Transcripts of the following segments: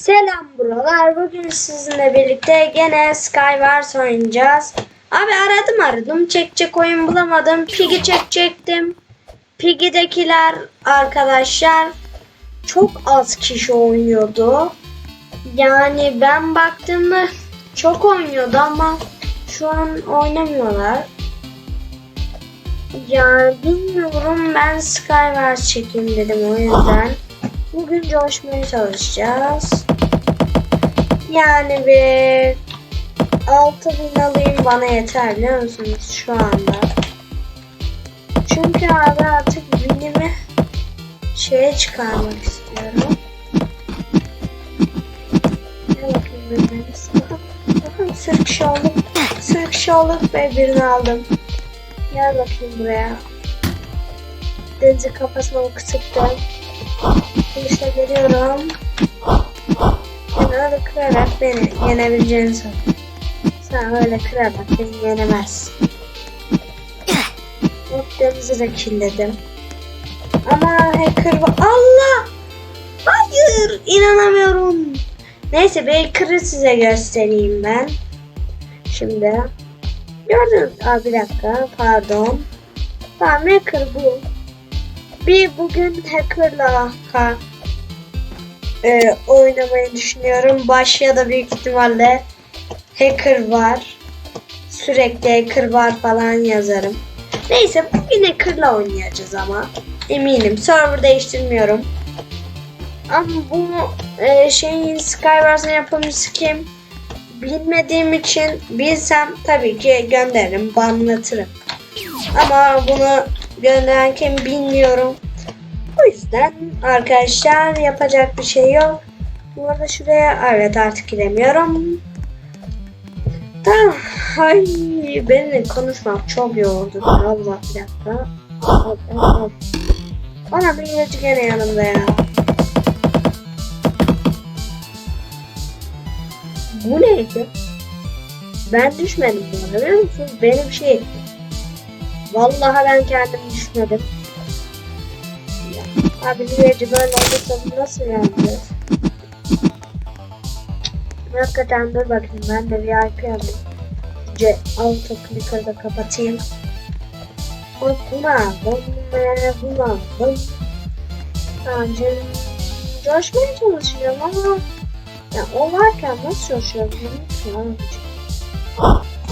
Selam buralar. Bugün sizinle birlikte gene Skywars oynayacağız. Abi aradım aradım. Çekecek oyun bulamadım. Pig'i çekecektim. Piggy'dekiler arkadaşlar çok az kişi oynuyordu. Yani ben baktığımda çok oynuyordu ama şu an oynamıyorlar. Ya bilmiyorum ben Skywars çekeyim dedim o yüzden. Bugün coşmaya çalışacağız. Yani bir 6000 alayım bana yeter biliyor musunuz şu anda. Çünkü abi artık binimi şeye çıkarmak istiyorum. Ne bakayım bebeğimiz. Bakın olduk. Sırf kişi olduk ve birini aldım. Gel bakayım buraya. Denizi kafasına ok sıktım. İşte geliyorum. Öyle kırarak beni yenebileceğini san. Sen öyle kırarak beni yenemezsin. Denizi de killedim. Ama hacker var. Allah! Hayır! inanamıyorum. Neyse bir hacker'ı size göstereyim ben. Şimdi. Gördünüz. Aa, bir dakika. Pardon. Tamam hacker bu. Bir bugün hacker'la ha, e, oynamayı düşünüyorum. Başya da büyük ihtimalle hacker var. Sürekli hacker var falan yazarım. Neyse bugün hacker'la oynayacağız ama. Eminim. Server değiştirmiyorum. Ama bu e, şeyin Skywars'ın yapımcısı kim? Bilmediğim için bilsem tabii ki gönderirim, banlatırım. Ama bunu gönderen kim bilmiyorum. O yüzden arkadaşlar yapacak bir şey yok. Bu arada şuraya evet artık giremiyorum. Tamam. Ay benimle konuşmak çok yordu. Allah bir dakika. Hop, hop, hop. Ana bir ilacı gene yanımda ya. Bu neydi? Ben düşmedim bu arada biliyor musunuz? Benim şey. Vallahi ben kendim düşmedim. Abi Liyacı böyle olursa bu nasıl yani? Hakikaten dur bakayım ben de VIP alayım. C auto clicker'da kapatayım. Bak bunu aldım. Ve bunu aldım. Bence coşmaya çalışıyorum ama ya o varken nasıl coşuyorum? Abi.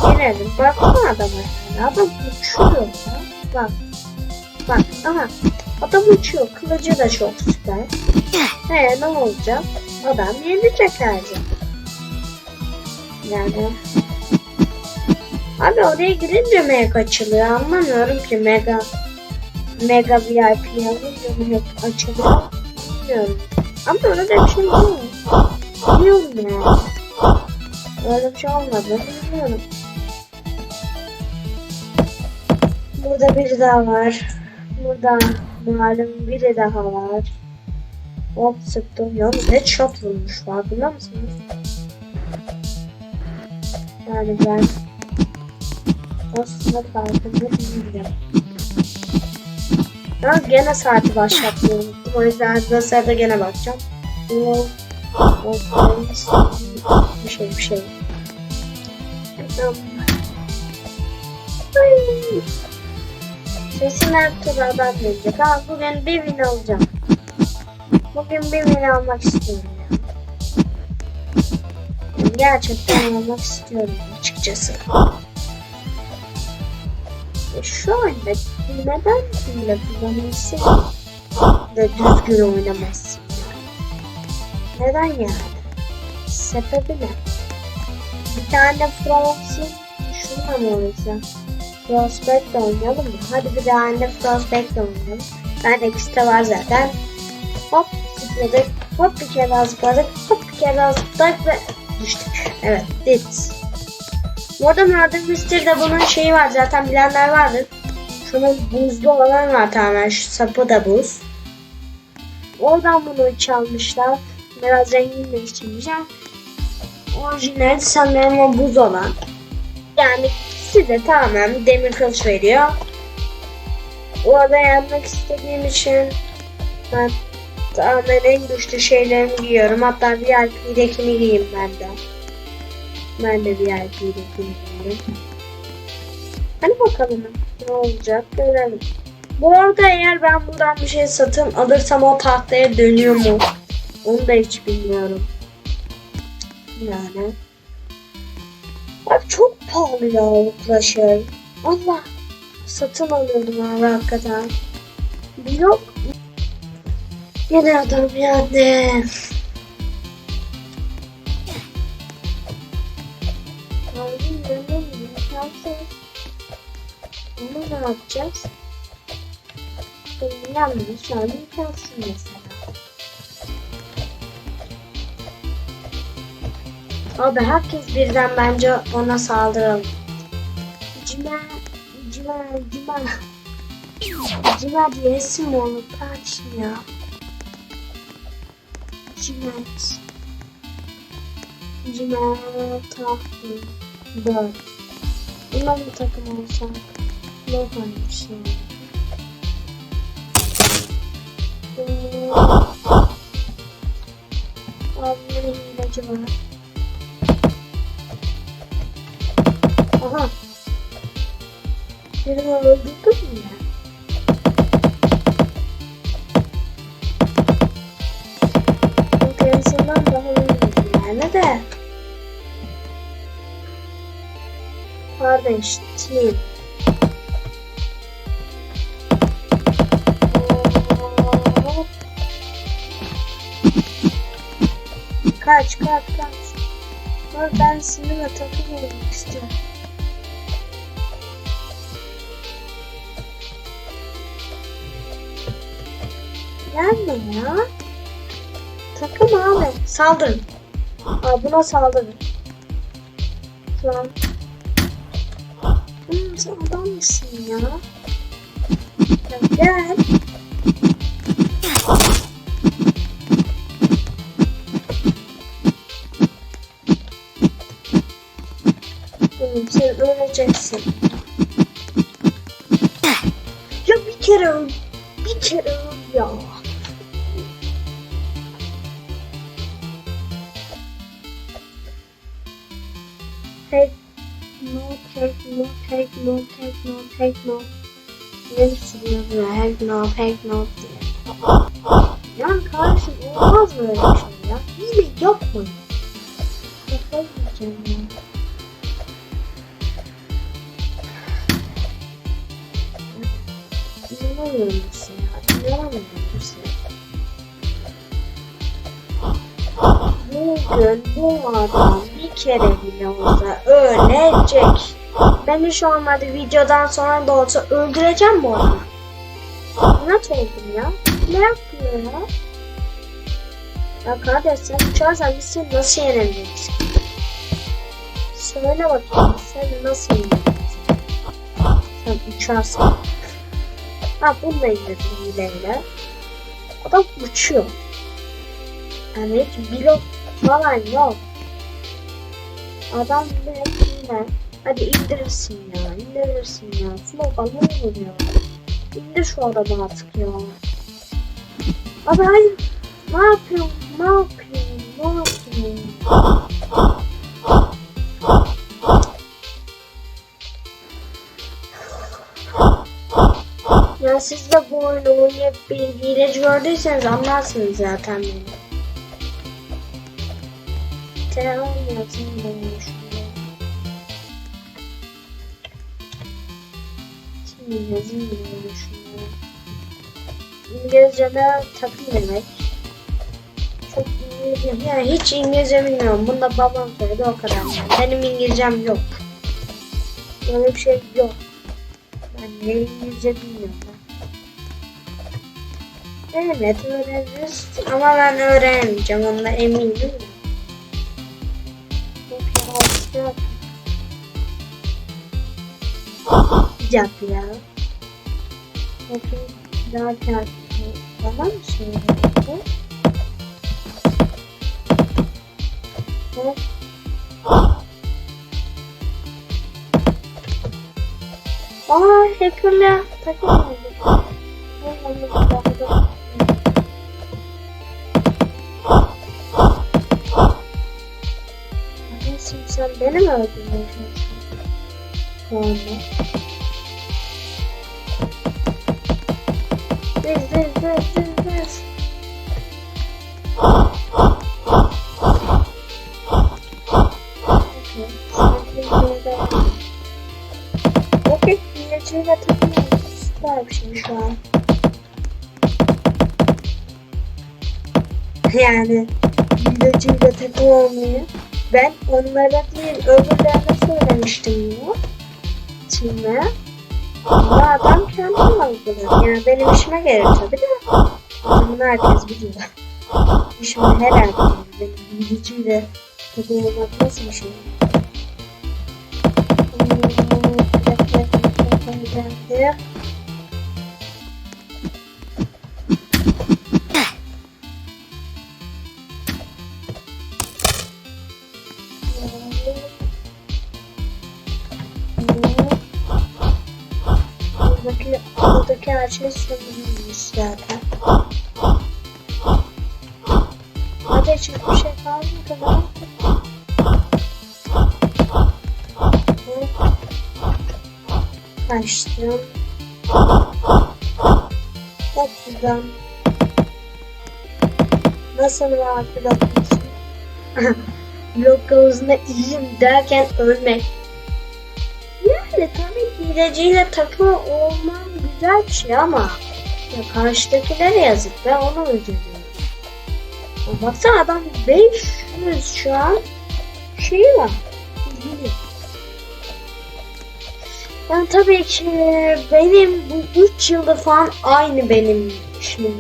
Gelelim baksana adama yani. Adam uçuyor ya. Bak. Bak aha. Adam uçuyor. Kılıcı da çok süper. He ne olacak? Adam yenecek her zaman. Yani. Abi oraya girince mega açılıyor. Anlamıyorum ki mega mega VIP alınca mı açılıyor? Bilmiyorum. Ama öyle bir şey değil. Biliyorum yani. Öyle bir şey olmadı. Bilmiyorum. Burada biri daha var. Burada malum biri daha var. Hop sıktım. Yalnız headshot vurmuş farkında mısınız? Yani ben aslında farkında değilim. Ben gene saati başlatmayı unuttum. O yüzden nasıl gene bakacağım. Bir şey bir şey. Tamam. Ay. Sesim her turlardan gelecek ama bugün bir win alacağım. Bugün bir win almak istiyorum ya. Yani gerçekten almak istiyorum açıkçası. E şu anda neden hile kullanırsın da düzgün oynamazsın? Neden yani? Sebebi ne? Bir tane Fransız şununla mı oynayacağım? De oynayalım mı? Hadi bir daha anne de oynayalım. Ben de ikisi de var zaten. Hop zıpladık. Hop bir kere daha zıpladık. Hop bir kere daha zıpladık ve düştük. Evet dit. Bu arada Murder Mystery'de bunun şeyi var zaten bilenler vardır. Şunun buzlu olan var tamamen şu sapı da buz. Oradan bunu çalmışlar. Biraz rengini değiştirmişler. Orijinali sanırım o buz olan. Yani size tamamen demir kılıç veriyor. Orada yenmek istediğim için ben Dünyanın en güçlü şeylerini giyiyorum. Hatta VIP'dekini giyeyim ben de. Ben de VIP'dekini giyeyim. Hadi bakalım ne olacak görelim. Bu arada eğer ben buradan bir şey satın alırsam o tahtaya dönüyor mu? Onu da hiç bilmiyorum. Yani. Abi çok pahalı ya Flasher. Allah. Satın alıyordum abi hakikaten. Yok. Yine adam? Şanssız. Onu ne yapacağız? Benim yalnız şu an imkansız mesela. Abi herkes birden bence ona saldıralım. Cima, cima, cima. Cima diye isim olur kardeşim ya. Cimet. Cimet tahtı. Dört. Bundan bir takım olsak. Ne koymuş ya? Ee, Abimin ilacı var. Birini öldürdün mü ya? Kendisinden daha iyiydi yani de. Kardeş, team. Kaç, kaç, kaç. Dur ben sizinle takım olmak istiyorum. Gelme ya. Takım abi. Saldırın. Aa, buna saldırın. Şu an. Hmm, sen adam mısın ya? Ya gel. Hmm, sen öleceksin. Ya bir kere öl. Bir kere öl ya. Take no take no take no take no take no. Ne siliyor Take no take no diye. Ya kardeşim olmaz böyle bir şey ya. Yine yapma. Kafayı yiyeceğim ya. İnanamıyorum size ya. İnanamıyorum size. Bugün bu adam bir kere olsa ölecek. Şu an hadi videodan sonra da olsa öldüreceğim bu adamı. Nasıl oldum ya? Ne yapıyor ya? Ya kardeş sen uçarsan biz seni nasıl yenebiliriz? Söyle bakayım sen nasıl yenebiliriz? Sen uçarsan. Ha bunu da indirdim hileyle. Adam uçuyor. Yani hiç blok falan yok. Adam yine. Hadi indirirsin ya, indirirsin ya. Flopa ne olur ya. İndir şu adamı artık ya. Abi hayır. Ne yapıyorsun? Ne yapıyorsun? Ne yapıyorsun? Ya siz de bu oyunu oynayıp bir hileci gördüyseniz anlarsınız zaten beni. Yazayım ben şuraya. Şimdi yazayım ben şuraya. İngilizce'de takım demek. Çok İngilizce, yani hiç İngilizce bilmiyorum. Bunu da babam söyledi o kadar. Benim İngilizcem yok. Böyle bir şey yok. Ben ne İngilizce bilmiyorum. Evet öğreniriz ama ben öğrenemeyeceğim ondan eminim. Yavaş yap. Ya. Bakın zaten bana mı söyledi? Hop. Aa hackerla takım oldu. Sen beni mi öldürmeye çalışıyorsun? Düz düz düz düz düz. Okey. Hileciyle takılıyoruz. Süper bir şey şu an. Yani hileciyle takım olmayı ben onlara değil öbürlerine söylemiştim bunu. Şimdi ama adam kendi algılar. Yani benim işime gelir tabii de. Bunu herkes biliyor. İşime her erkeğin benim hileciyle takım olmak nasıl bir şey? Geldi. Buradaki, buradaki ağaçın sömürülmüş zaten. Hadi hiçbir şey kalmadı lan. Kaçtım. Çok güzel. Nasıl rahat bırakmışsın? Blok havuzunda iyiyim derken ölmek. Yani tabii hileciyle takma olman güzel bir şey ama ya karşıdakilere yazık ben onu üzülüyorum. Baksana adam 500 şu an şey var. bilgi. Yani tabii ki benim bu 3 yılda falan aynı benim şimdi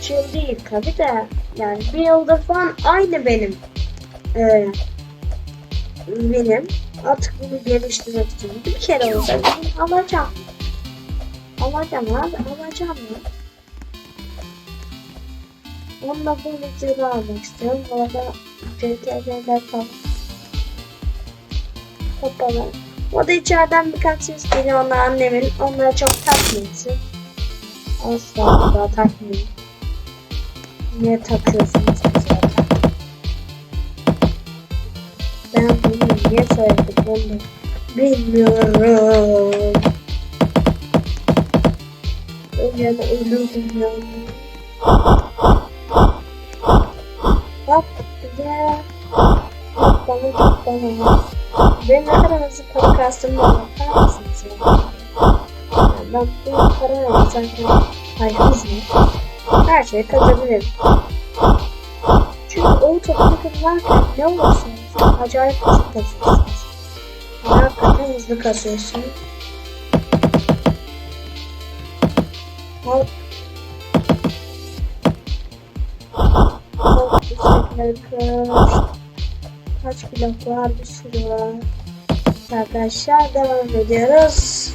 3 yıl değil tabii de yani bir yılda falan aynı benim ee, benim artık bunu geliştirmek için bir kere olsa alacağım alacağım abi alacağım ya onunla böyle ceza almak istiyorum bu arada CTR'ler falan kapalı o da içeriden birkaç ses geliyor onlar annemin. Onlara çok takmıyorsun. Asla daha takmayın. Niye takıyorsunuz zaten? Ben bunu niye söyledim onu bilmiyorum. Öyle ölürdüm ya. Bak. Bak bana bak bana. Ben ne kadar hızlı para kastığımı bakar mısınız ya? Yani ben bu parayla zaten ay hızlı her şeyi kazanabilirim. Çünkü o topu kazanırken ne olursa olsun acayip hızlı kasıyorsunuz. Yani hakikaten hızlı kasıyorsun. Kaç blok var? Bir sürü var. Arkadaşlar devam ediyoruz.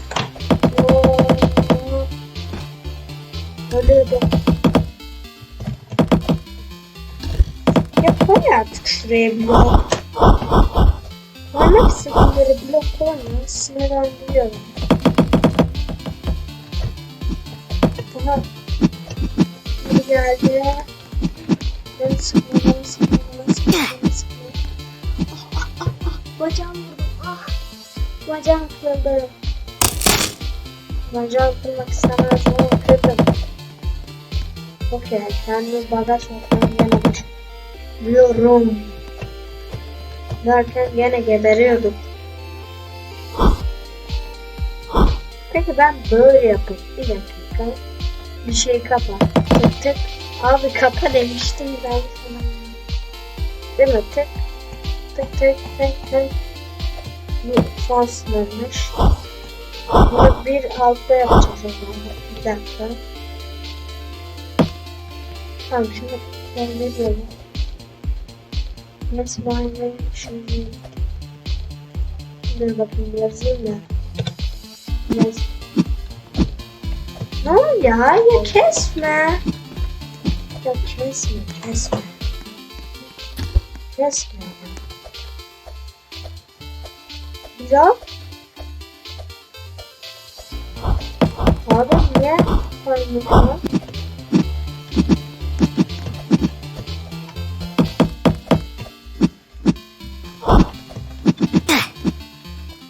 Hadi. Ya koy artık şuraya blok. Vermek istedikleri blok koymuyor. Sinirlendiriyorum. Aha. Biri geldi. Beni sıkma, beni sıkma, beni sıkma, beni sıkma. Bacağım vurdum. Ah. Bacağım kırıldı. Bacağım kırmak istemez ama kırdım. Okey. Kendimi bagaj ortamı gene boş. Biliyorum. Derken gene geberiyordum. Peki ben böyle yapayım. Bir dakika. Bir şey kapa. Tık tık. Abi kapa demiştim ben sana. Değil mi? Tık tık tık tık tık. Bu son sınırmış. Bunu bir altta yapacağız o zaman. Bir dakika. Tamam şimdi ben ne diyorum? Nasıl ben şimdi Dur bakayım yazayım da. Yaz. Ne ya? Ya kesme. Ya kesme, kesme. Kesme. Ya. Abi niye koymuyor?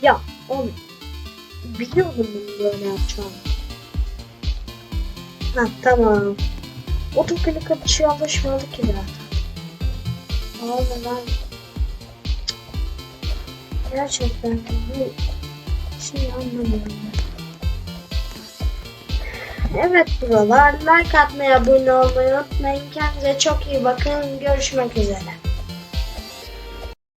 Ya oğlum biliyordum bunu böyle yapacağını. Ha tamam. Otoklik atışa alışmadı ki zaten. Abi ben gerçekten bu şeyi anlamıyorum. Evet buralar like atmayı, abone olmayı unutmayın. Kendinize çok iyi bakın. Görüşmek üzere.